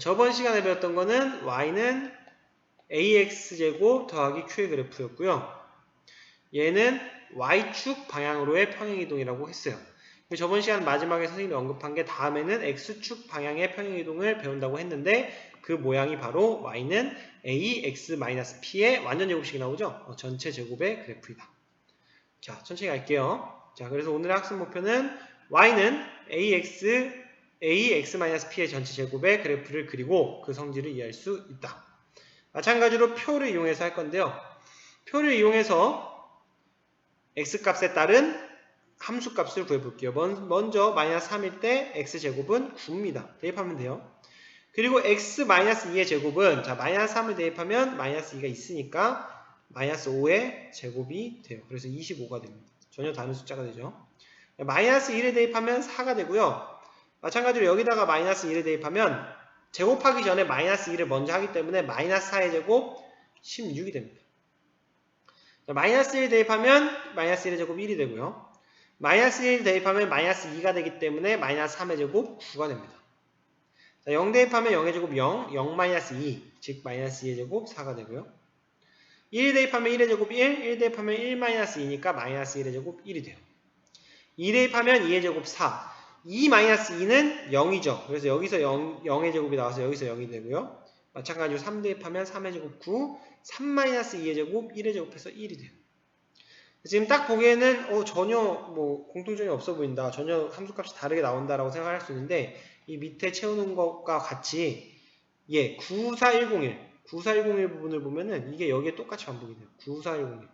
저번 시간에 배웠던 거는 y는 ax제곱 더하기 q의 그래프였고요. 얘는 y축 방향으로의 평행이동이라고 했어요. 저번 시간 마지막에 선생님이 언급한 게 다음에는 x축 방향의 평행이동을 배운다고 했는데 그 모양이 바로 y는 ax-p의 완전 제곱식이 나오죠? 어, 전체 제곱의 그래프이다. 자, 천천히 갈게요. 자, 그래서 오늘의 학습 목표는 y는 ax, ax-p의 전체 제곱의 그래프를 그리고 그 성질을 이해할 수 있다. 마찬가지로 표를 이용해서 할 건데요. 표를 이용해서 x값에 따른 함수값을 구해볼게요. 먼저 마이너스 3일 때 x제곱은 9입니다. 대입하면 돼요. 그리고 x 2의 제곱은 자 마이너스 3을 대입하면 마이너스 2가 있으니까 마이너스 5의 제곱이 돼요. 그래서 25가 됩니다. 전혀 다른 숫자가 되죠. 마이너스 1을 대입하면 4가 되고요. 마찬가지로 여기다가 마이너스 1을 대입하면 제곱하기 전에 마이너스 2를 먼저 하기 때문에 마이너스 4의 제곱 16이 됩니다. 마이너스 1 대입하면 마이너스 1의 제곱 1이 되고요. 마이너스 1 대입하면 마이너스 2가 되기 때문에 마이너스 3의 제곱 9가 됩니다. 자, 0 대입하면 0의 제곱 0, 0 마이너스 2, 즉 마이너스 2의 제곱 4가 되고요. 1 대입하면 1의 제곱 1, 1 대입하면 1 마이너스 2니까 마이너스 1의 제곱 1이 돼요. 2 대입하면 2의 제곱 4, 2 마이너스 2는 0이죠. 그래서 여기서 0, 0의 제곱이 나와서 여기서 0이 되고요. 마찬가지로 3 대입하면 3의 제곱 9, 3 마이너스 2의 제곱 1의 제곱해서 1이 돼요. 지금 딱 보기에는 어, 전혀 뭐 공통점이 없어 보인다. 전혀 함수값이 다르게 나온다라고 생각할 수 있는데 이 밑에 채우는 것과 같이 예, 94101, 94101 부분을 보면은 이게 여기에 똑같이 반복이 돼요. 94101.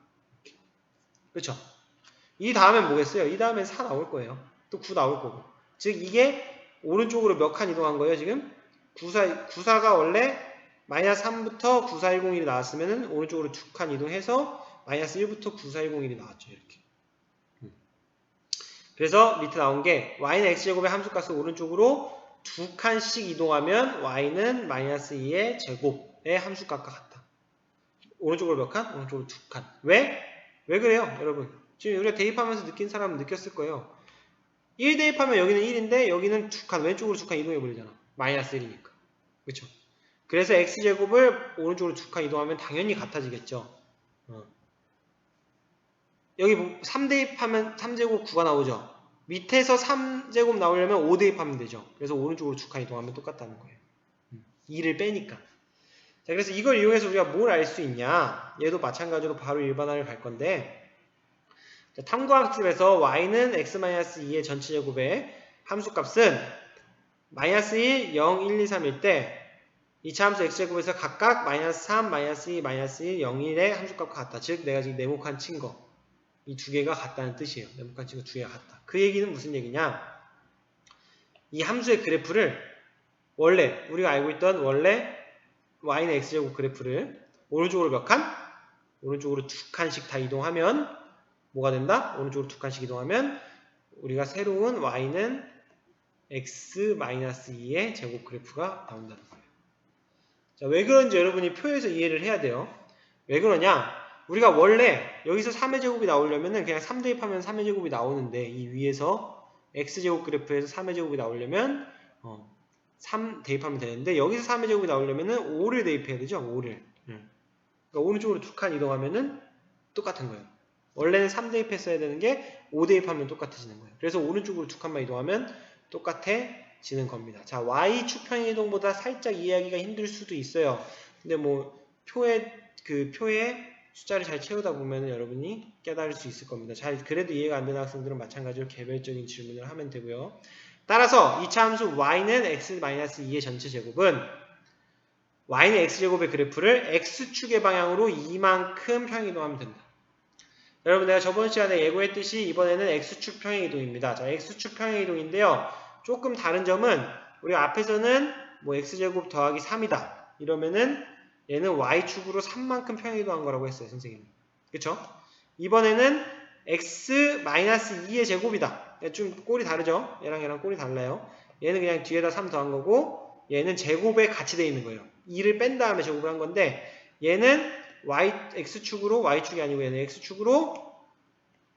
그렇죠? 이 다음엔 뭐겠어요? 이 다음엔 4 나올 거예요. 또 9 나올 거고. 즉 이게 오른쪽으로 몇 칸 이동한 거예요, 지금? 94, 94가 원래 마이너스 3부터 9410일이 나왔으면 오른쪽으로 두 칸 이동해서 마이너스 1부터 9410일이 나왔죠. 이렇게. 음. 그래서 밑에 나온 게 y는 x제곱의 함수값을 오른쪽으로 두 칸씩 이동하면 y는 마이너스 2의 제곱의 함수값과 같다. 오른쪽으로 몇 칸? 오른쪽으로 두 칸. 왜? 왜 그래요, 여러분? 지금 우리가 대입하면서 느낀 사람은 느꼈을 거예요. 1 대입하면 여기는 1인데 여기는 두 칸, 왼쪽으로 두 칸 이동해 버리잖아. 마이너스 1이니까. 그렇죠? 그래서 x제곱을 오른쪽으로 두 칸 이동하면 당연히 같아지겠죠. 어. 여기 3 대입하면 3제곱 9가 나오죠. 밑에서 3제곱 나오려면 5 대입하면 되죠. 그래서 오른쪽으로 두 칸 이동하면 똑같다는 거예요. 2를 음. 빼니까. 자, 그래서 이걸 이용해서 우리가 뭘 알 수 있냐? 얘도 마찬가지로 바로 일반화를 갈 건데 자, 탐구학습에서 y는 x-2의 전체 제곱의 함수값은 마이너스 1, 0, 1, 2, 3일 때 이차 함수 x제곱에서 각각 마이너스 3, 마이너스 2, 마이너스 1, 0, 1의 함수값과 같다. 즉 내가 지금 네모칸 친 거. 이 두 개가 같다는 뜻이에요. 네모칸 친 거 두 개가 같다. 그 얘기는 무슨 얘기냐? 이 함수의 그래프를 원래 우리가 알고 있던 원래 y는 x제곱 그래프를 오른쪽으로 몇 칸? 오른쪽으로 두 칸씩 다 이동하면 뭐가 된다? 오른쪽으로 두 칸씩 이동하면 우리가 새로운 y는 x-2의 제곱 그래프가 나온다는 거예요. 자, 왜 그런지 여러분이 표에서 이해를 해야 돼요. 왜 그러냐? 우리가 원래 여기서 3의 제곱이 나오려면 그냥 3 대입하면 3의 제곱이 나오는데 이 위에서 x제곱 그래프에서 3의 제곱이 나오려면 어, 3 대입하면 되는데 여기서 3의 제곱이 나오려면 5를 대입해야 되죠. 5를. 그러니까 오른쪽으로 두 칸 이동하면은 똑같은 거예요. 원래는 3 대입 했어야 되는 게 5 대입하면 똑같아지는 거예요. 그래서 오른쪽으로 두 칸만 이동하면 똑같아지는 겁니다. 자, Y축 평행이동보다 살짝 이해하기가 힘들 수도 있어요. 근데 뭐 표에 그 표에 숫자를 잘 채우다 보면 여러분이 깨달을 수 있을 겁니다. 잘 그래도 이해가 안 되는 학생들은 마찬가지로 개별적인 질문을 하면 되고요. 따라서 2차 함수 y는 x-2의 전체 제곱은 y는 x제곱의 그래프를 x축의 방향으로 이만큼 평행이동하면 된다. 여러분 내가 저번 시간에 예고했듯이 이번에는 X축 평행 이동입니다. 자, X축 평행 이동인데요. 조금 다른 점은 우리 앞에서는 뭐 X제곱 더하기 3이다. 이러면은 얘는 Y축으로 3만큼 평행 이동한 거라고 했어요. 선생님. 그쵸? 이번에는 X-2의 제곱이다. 좀 꼴이 다르죠? 얘랑 얘랑 꼴이 달라요. 얘는 그냥 뒤에다 3 더한 거고 얘는 제곱에 같이 돼 있는 거예요. 2를 뺀 다음에 제곱을 한 건데 얘는 y, x축으로 y축이 아니고 얘는 x축으로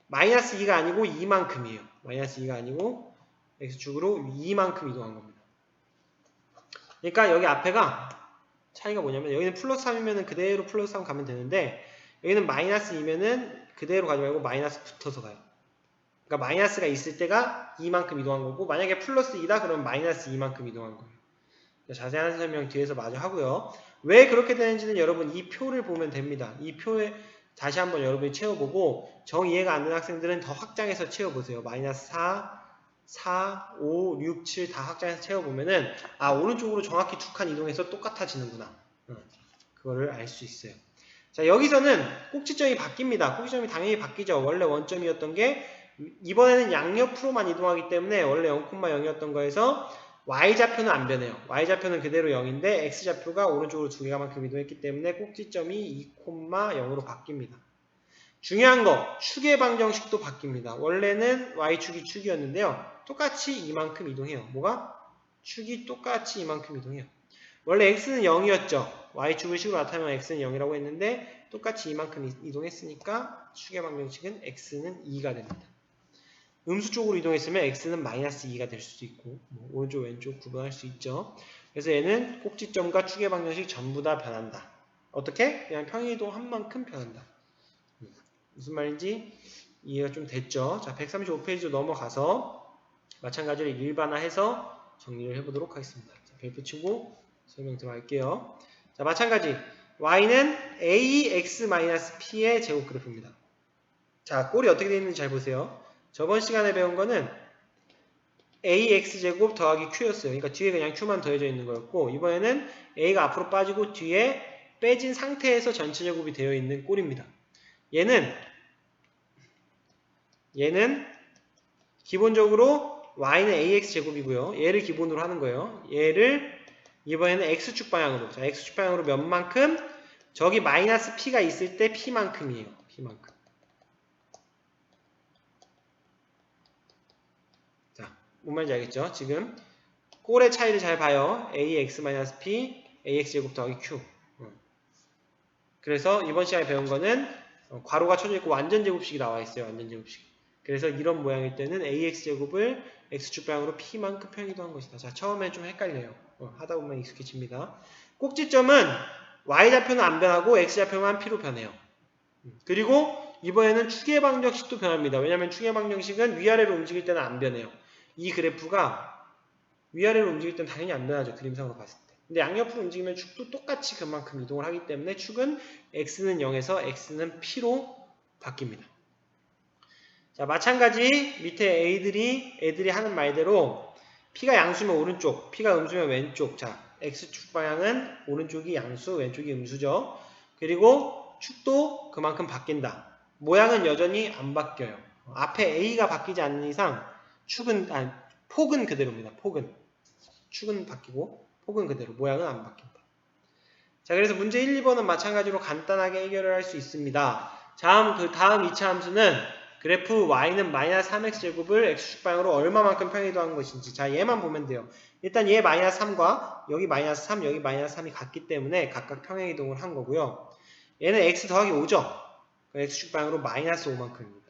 마이너스 2가 아니고 2만큼이에요. 마이너스 2가 아니고 x축으로 2만큼 이동한 겁니다. 그러니까 여기 앞에가 차이가 뭐냐면 여기는 플러스 3이면 그대로 플러스 3 가면 되는데 여기는 마이너스 2면은 그대로 가지 말고 마이너스 붙어서 가요. 그러니까 마이너스가 있을 때가 2만큼 이동한 거고 만약에 플러스 2다 그러면 마이너스 2만큼 이동한 거예요. 자세한 설명 뒤에서 마저 하고요. 왜 그렇게 되는지는 여러분 이 표를 보면 됩니다. 이 표에 다시 한번 여러분이 채워보고 정 이해가 안 되는 학생들은 더 확장해서 채워보세요. 마이너스 4, 4, 5, 6, 7 다 확장해서 채워보면은 아 오른쪽으로 정확히 두 칸 이동해서 똑같아지는구나. 응, 그거를 알 수 있어요. 자 여기서는 꼭지점이 바뀝니다. 꼭지점이 당연히 바뀌죠. 원래 원점이었던 게 이번에는 양옆으로만 이동하기 때문에 원래 0,0이었던 거에서 y좌표는 안 변해요. y좌표는 그대로 0인데 x좌표가 오른쪽으로 두 개만큼 이동했기 때문에 꼭지점이 2,0으로 바뀝니다. 중요한 거 축의 방정식도 바뀝니다. 원래는 y축이 축이었는데요. 똑같이 이만큼 이동해요. 뭐가? 축이 똑같이 이만큼 이동해요. 원래 x는 0이었죠. y축을 식으로 나타내면 x는 0이라고 했는데 똑같이 이만큼 이동했으니까 축의 방정식은 x는 2가 됩니다. 음수 쪽으로 이동했으면 x는 마이너스 2가 될 수도 있고 뭐 오른쪽 왼쪽 구분할 수 있죠. 그래서 얘는 꼭지점과 축의 방정식 전부 다 변한다. 어떻게? 그냥 평행이동 한 만큼 변한다. 음, 무슨 말인지 이해가 좀 됐죠? 자, 135페이지로 넘어가서 마찬가지로 일반화해서 정리를 해보도록 하겠습니다. 자, 별표 치고 설명 들어갈게요. 자, 마찬가지 y는 ax-p의 제곱 그래프입니다. 자, 꼴이 어떻게 되어 있는지 잘 보세요. 저번 시간에 배운 거는 ax제곱 더하기 q였어요. 그러니까 뒤에 그냥 q만 더해져 있는 거였고 이번에는 a가 앞으로 빠지고 뒤에 빼진 상태에서 전체 제곱이 되어 있는 꼴입니다. 얘는 얘는 기본적으로 y는 ax제곱이고요. 얘를 기본으로 하는 거예요. 얘를 이번에는 x축 방향으로 자 x축 방향으로 몇 만큼 저기 마이너스 p가 있을 때 p만큼이에요. p만큼. 뭔 말인지 알겠죠? 지금 꼴의 차이를 잘 봐요. ax-p, ax제곱 더하기 q. 어. 그래서 이번 시간에 배운 거는 어, 괄호가 쳐져 있고 완전 제곱식이 나와 있어요. 완전 제곱식. 그래서 이런 모양일 때는 ax제곱을 x축 방향으로 p만큼 평이동한 것이다. 자, 처음에 좀 헷갈려요. 어, 하다 보면 익숙해집니다. 꼭지점은 y좌표는 안 변하고 x좌표만 p로 변해요. 음, 그리고 이번에는 축의 방정식도 변합니다. 왜냐하면 축의 방정식은 위아래로 움직일 때는 안 변해요. 이 그래프가 위아래로 움직일 땐 당연히 안 변하죠. 그림상으로 봤을 때. 근데 양옆으로 움직이면 축도 똑같이 그만큼 이동을 하기 때문에 축은 x는 0에서 x는 p로 바뀝니다. 자, 마찬가지 밑에 애들이 애들이 하는 말대로 p가 양수면 오른쪽, p가 음수면 왼쪽. 자, x축 방향은 오른쪽이 양수, 왼쪽이 음수죠. 그리고 축도 그만큼 바뀐다. 모양은 여전히 안 바뀌어요. 앞에 a가 바뀌지 않는 이상 축은 아니 폭은 그대로입니다. 폭은 축은 바뀌고 폭은 그대로 모양은 안 바뀐다. 자 그래서 문제 1, 2번은 마찬가지로 간단하게 해결을 할 수 있습니다. 다음 그 다음 2차 함수는 그래프 y는 마이너스 3x 제곱을 x축 방향으로 얼마만큼 평이동한 것인지 자 얘만 보면 돼요. 일단 얘 마이너스 3과 여기 마이너스 3 여기 마이너스 3이 같기 때문에 각각 평행이동을 한 거고요. 얘는 x 더하기 5죠. x축 방향으로 마이너스 5만큼입니다.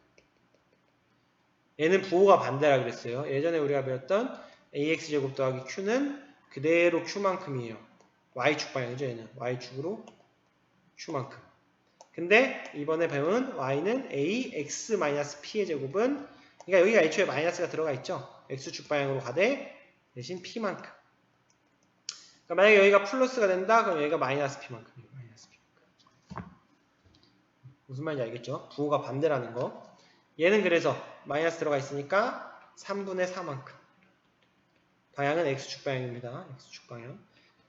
얘는 부호가 반대라 그랬어요. 예전에 우리가 배웠던 ax제곱 더하기 q는 그대로 q만큼이에요. y축 방향이죠. 얘는 y축으로 q만큼. 근데 이번에 배운 y는 ax-p의 제곱은 그러니까 여기가 애초에 마이너스가 들어가 있죠. x축 방향으로 가되 대신 p만큼. 그러니까 만약에 여기가 플러스가 된다 그럼 여기가 마이너스 p만큼이에요. 마이너스 p만큼. 무슨 말인지 알겠죠? 부호가 반대라는 거. 얘는 그래서 마이너스 들어가 있으니까 3분의 4만큼. 방향은 x축 방향입니다. x축 방향.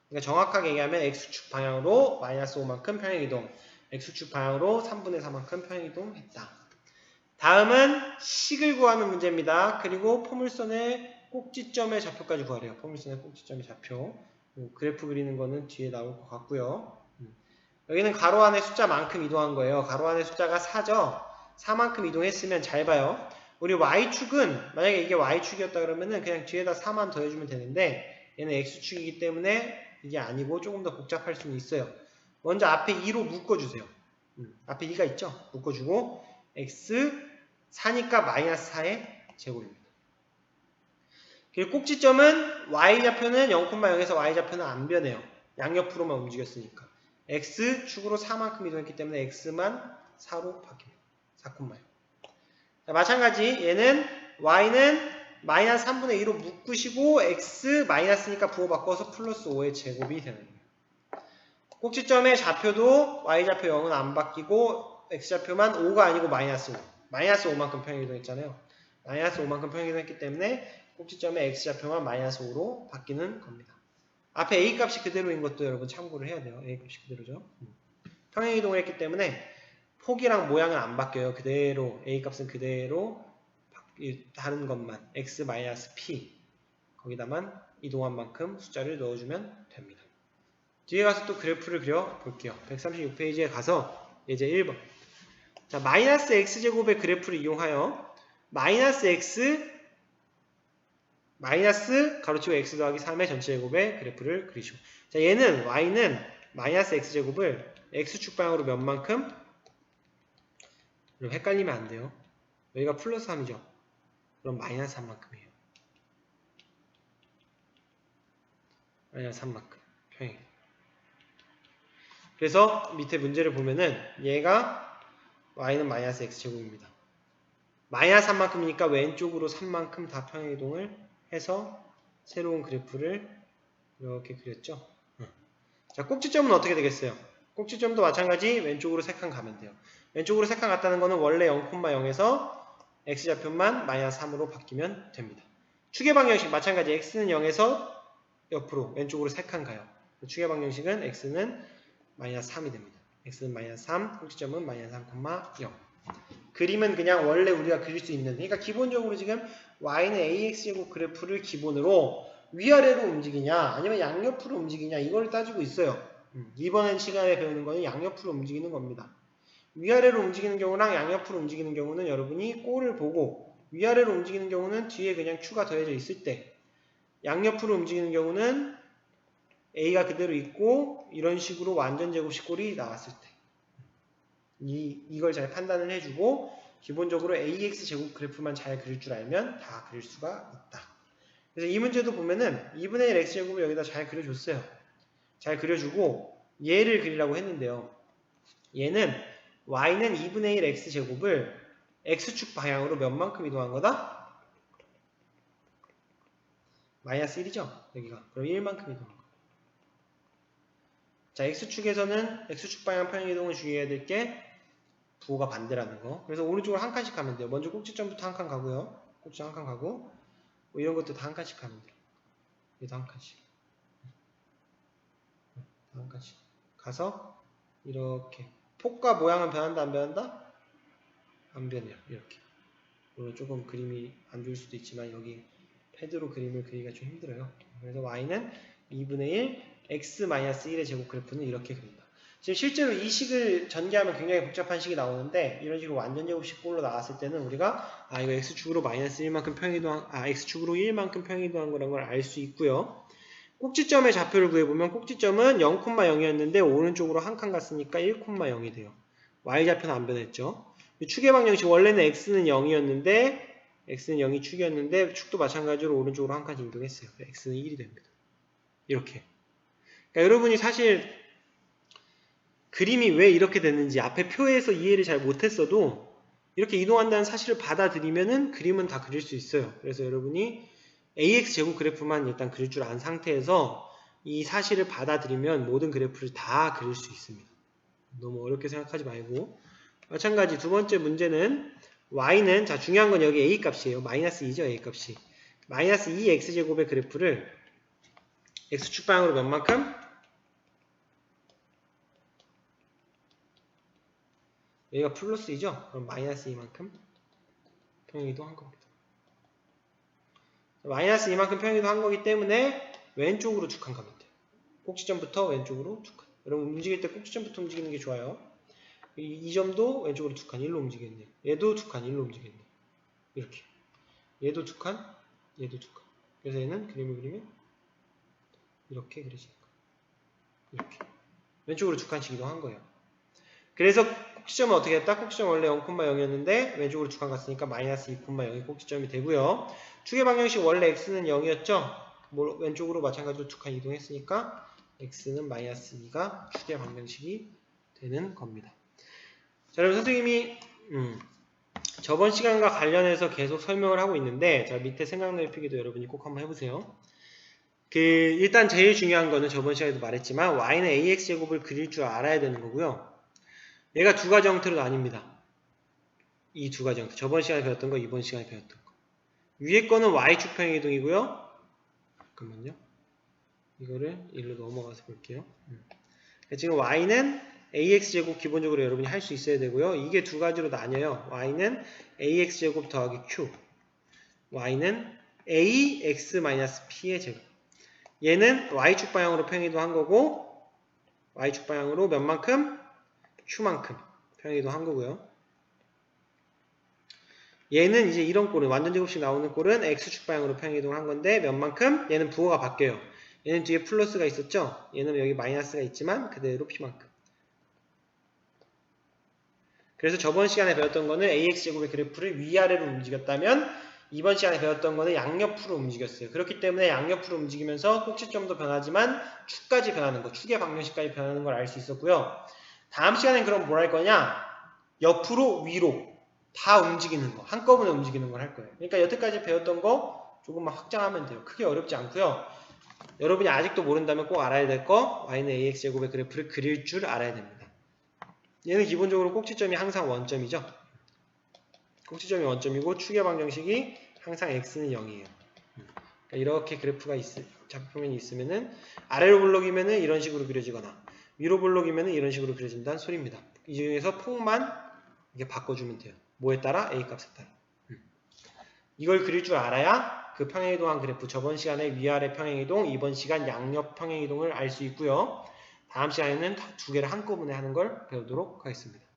그러니까 정확하게 얘기하면 x축 방향으로 마이너스 5만큼 평행이동. x축 방향으로 3분의 4만큼 평행이동했다. 다음은 식을 구하는 문제입니다. 그리고 포물선의 꼭지점의 좌표까지 구하래요. 포물선의 꼭지점의 좌표. 그래프 그리는 거는 뒤에 나올 것 같고요. 음. 여기는 가로 안에 숫자만큼 이동한 거예요. 가로 안에 숫자가 4죠. 4만큼 이동했으면 잘 봐요. 우리 y축은 만약에 이게 y축이었다 그러면은 그냥 뒤에다 4만 더해주면 되는데 얘는 x축이기 때문에 이게 아니고 조금 더 복잡할 수는 있어요. 먼저 앞에 2로 묶어주세요. 음, 앞에 2가 있죠? 묶어주고 x 4니까 마이너스 4의 제곱입니다. 그리고 꼭지점은 y좌표는 0,0에서 y좌표는 안 변해요. 양옆으로만 움직였으니까. x축으로 4만큼 이동했기 때문에 x만 4로 바뀝니다. 4,0. 자, 마찬가지 얘는 y는 마이너스 3분의 2로 묶으시고 x 마이너스니까 부호 바꿔서 플러스 5의 제곱이 되는 거예요. 꼭지점의 좌표도 y좌표 0은 안 바뀌고 x좌표만 5가 아니고 마이너스 5. 마이너스 5만큼 평행이동했잖아요. 마이너스 5만큼 평행이동했기 때문에 꼭지점의 x좌표만 마이너스 5로 바뀌는 겁니다. 앞에 a 값이 그대로인 것도 여러분 참고를 해야 돼요. a 값이 그대로죠. 음. 평행이동을 했기 때문에 폭이랑 모양은 안 바뀌어요. 그대로 a 값은 그대로 이 다른 것만 x-p 거기다만 이동한 만큼 숫자를 넣어주면 됩니다. 뒤에 가서 또 그래프를 그려 볼게요. 136페이지에 가서 예제 1번 자 마이너스 x제곱의 그래프를 이용하여 마이너스 x 마이너스 가로치고 x 더하기 3의 전체 제곱의 그래프를 그리시오. 자 얘는 y는 마이너스 x제곱을 x축 방향으로 몇 만큼? 그럼 헷갈리면 안 돼요. 여기가 플러스 3이죠. 그럼 마이너스 3만큼이에요. 마이너스 3만큼. 평행. 그래서 밑에 문제를 보면은 얘가 y는 마이너스 x제곱입니다. 마이너스 3만큼이니까 왼쪽으로 3만큼 다 평행이동을 해서 새로운 그래프를 이렇게 그렸죠. 응. 자, 꼭지점은 어떻게 되겠어요? 꼭지점도 마찬가지 왼쪽으로 3칸 가면 돼요. 왼쪽으로 3칸 갔다는 거는 원래 0,0에서 x좌표만 마이너스 3으로 바뀌면 됩니다. 추계 방정식 마찬가지 x는 0에서 옆으로 왼쪽으로 3칸 가요. 추계 방정식은 x는 마이너스 3이 됩니다. x는 마이너스 3, 꼭지점은 마이너스 3,0. 그림은 그냥 원래 우리가 그릴 수 있는 그러니까 기본적으로 지금 y는 ax제곱 그래프를 기본으로 위아래로 움직이냐 아니면 양옆으로 움직이냐 이걸 따지고 있어요. 음, 이번 시간에 배우는 거는 양옆으로 움직이는 겁니다. 위아래로 움직이는 경우랑 양옆으로 움직이는 경우는 여러분이 꼴을 보고 위아래로 움직이는 경우는 뒤에 그냥 추가 더해져 있을 때 양옆으로 움직이는 경우는 A가 그대로 있고 이런 식으로 완전 제곱식 꼴이 나왔을 때 이, 이걸 잘 판단을 해주고 기본적으로 AX 제곱 그래프만 잘 그릴 줄 알면 다 그릴 수가 있다. 그래서 이 문제도 보면은 2분의 1 X제곱을 여기다 잘 그려줬어요. 잘 그려주고 얘를 그리라고 했는데요. 얘는 y는 2분의 1 x제곱을 x축 방향으로 몇 만큼 이동한 거다? 마이너스 1이죠? 여기가. 그럼 1만큼 이동한 거. 자, x축에서는 x축 방향 평행 이동을 주의해야 될 게 부호가 반대라는 거. 그래서 오른쪽으로 한 칸씩 가면 돼요. 먼저 꼭지점부터 한 칸 가고요. 꼭지점 한 칸 가고 뭐 이런 것도 다 한 칸씩 가면 돼요. 얘도 한 칸씩. 다 한 칸씩. 가서 이렇게 폭과 모양은 변한다 안 변한다? 안 변해요. 이렇게. 물론 조금 그림이 안 좋을 수도 있지만 여기 패드로 그림을 그리기가 좀 힘들어요. 그래서 y는 2분의 1 x-1의 제곱 그래프는 이렇게 그린다. 지금 실제로 이 식을 전개하면 굉장히 복잡한 식이 나오는데 이런 식으로 완전 제곱식 꼴로 나왔을 때는 우리가 아 이거 x축으로 마이너스 1만큼 평이동한 아 x축으로 1만큼 평이동한 거라는 걸알 수 있고요. 꼭지점의 좌표를 구해보면 꼭지점은 0,0이었는데 오른쪽으로 한 칸 갔으니까 1,0이 돼요. y좌표는 안 변했죠. 축의 방정식 원래는 x는 0이었는데 x는 0이 축이었는데 축도 마찬가지로 오른쪽으로 한 칸씩 이동했어요. x는 1이 됩니다. 이렇게. 그러니까 여러분이 사실 그림이 왜 이렇게 됐는지 앞에 표에서 이해를 잘 못했어도 이렇게 이동한다는 사실을 받아들이면은 그림은 다 그릴 수 있어요. 그래서 여러분이 AX 제곱 그래프만 일단 그릴 줄 안 상태에서 이 사실을 받아들이면 모든 그래프를 다 그릴 수 있습니다. 너무 어렵게 생각하지 말고 마찬가지 두 번째 문제는 y는 자 중요한 건 여기 a 값이에요. 마이너스 2죠 a 값이 마이너스 2x 제곱의 그래프를 x축 방향으로 몇 만큼? 여기가 플러스 2죠? 그럼 마이너스 2만큼 평행이동 한 겁니다. 마이너스 이만큼 평행이동 한 거기 때문에 왼쪽으로 두칸 가면 돼요. 꼭지점부터 왼쪽으로 두 칸. 여러분 움직일 때 꼭지점부터 움직이는 게 좋아요. 이, 이 점도 왼쪽으로 두 칸, 일로 움직이겠네요. 얘도 두 칸, 일로 움직이겠네요. 이렇게. 얘도 두 칸, 얘도 두 칸. 그래서 얘는 그림을 그리면 이렇게 그려지는 거예요. 이렇게. 왼쪽으로 두 칸씩 이동한 거예요. 그래서 꼭지점은 어떻게 했다? 꼭지점 원래 0,0이었는데 왼쪽으로 두 칸 갔으니까 마이너스 2,0이 꼭지점이 되고요. 축의 방정식 원래 x는 0이었죠? 뭐 왼쪽으로 마찬가지로 두 칸 이동했으니까 x는 마이너스 2가 축의 방정식이 되는 겁니다. 자, 여러분 선생님이 음, 저번 시간과 관련해서 계속 설명을 하고 있는데 자 밑에 생각 넓히기도 여러분이 꼭 한번 해보세요. 그 일단 제일 중요한 거는 저번 시간에도 말했지만 y는 ax 제곱을 그릴 줄 알아야 되는 거고요. 얘가 두 가지 형태로 나뉩니다. 이 두 가지 형태. 저번 시간에 배웠던 거, 이번 시간에 배웠던 거. 위에 거는 y축 평행 이동이고요. 잠깐만요. 이거를 일로 넘어가서 볼게요. 음. 지금 y는 ax 제곱 기본적으로 여러분이 할 수 있어야 되고요. 이게 두 가지로 나뉘어요. y는 ax 제곱 더하기 q. y는 ax-p의 제곱. 얘는 y축 방향으로 평행이동 한 거고 y축 방향으로 몇 만큼? Q만큼 평행이동 한 거고요. 얘는 이제 이런 꼴은 완전 제곱식 나오는 꼴은 x축 방향으로 평행이동 한 건데 몇 만큼? 얘는 부호가 바뀌어요. 얘는 뒤에 플러스가 있었죠? 얘는 여기 마이너스가 있지만 그대로 p만큼. 그래서 저번 시간에 배웠던 거는 ax제곱의 그래프를 위아래로 움직였다면 이번 시간에 배웠던 거는 양옆으로 움직였어요. 그렇기 때문에 양옆으로 움직이면서 꼭지점도 변하지만 축까지 변하는 거, 축의 방정식까지 변하는 걸 알 수 있었고요. 다음 시간엔 그럼 뭘 할 거냐? 옆으로, 위로 다 움직이는 거, 한꺼번에 움직이는 걸 할 거예요. 그러니까 여태까지 배웠던 거 조금만 확장하면 돼요. 크게 어렵지 않고요. 여러분이 아직도 모른다면 꼭 알아야 될 거, y는 ax제곱의 그래프를 그릴 줄 알아야 됩니다. 얘는 기본적으로 꼭지점이 항상 원점이죠. 꼭지점이 원점이고 축의 방정식이 항상 x는 0이에요. 그러니까 이렇게 그래프가 있, 좌표면이 있으면은 아래로 볼록이면은 이런 식으로 그려지거나 위로 볼록이면은 이런 식으로 그려진다는 소리입니다. 이 중에서 폭만 이게 바꿔주면 돼요. 뭐에 따라? a 값에 따라. 음. 이걸 그릴 줄 알아야 그 평행이동한 그래프 저번 시간에 위아래 평행이동, 이번 시간 양옆 평행이동을 알 수 있고요. 다음 시간에는 두 개를 한꺼번에 하는 걸 배우도록 하겠습니다.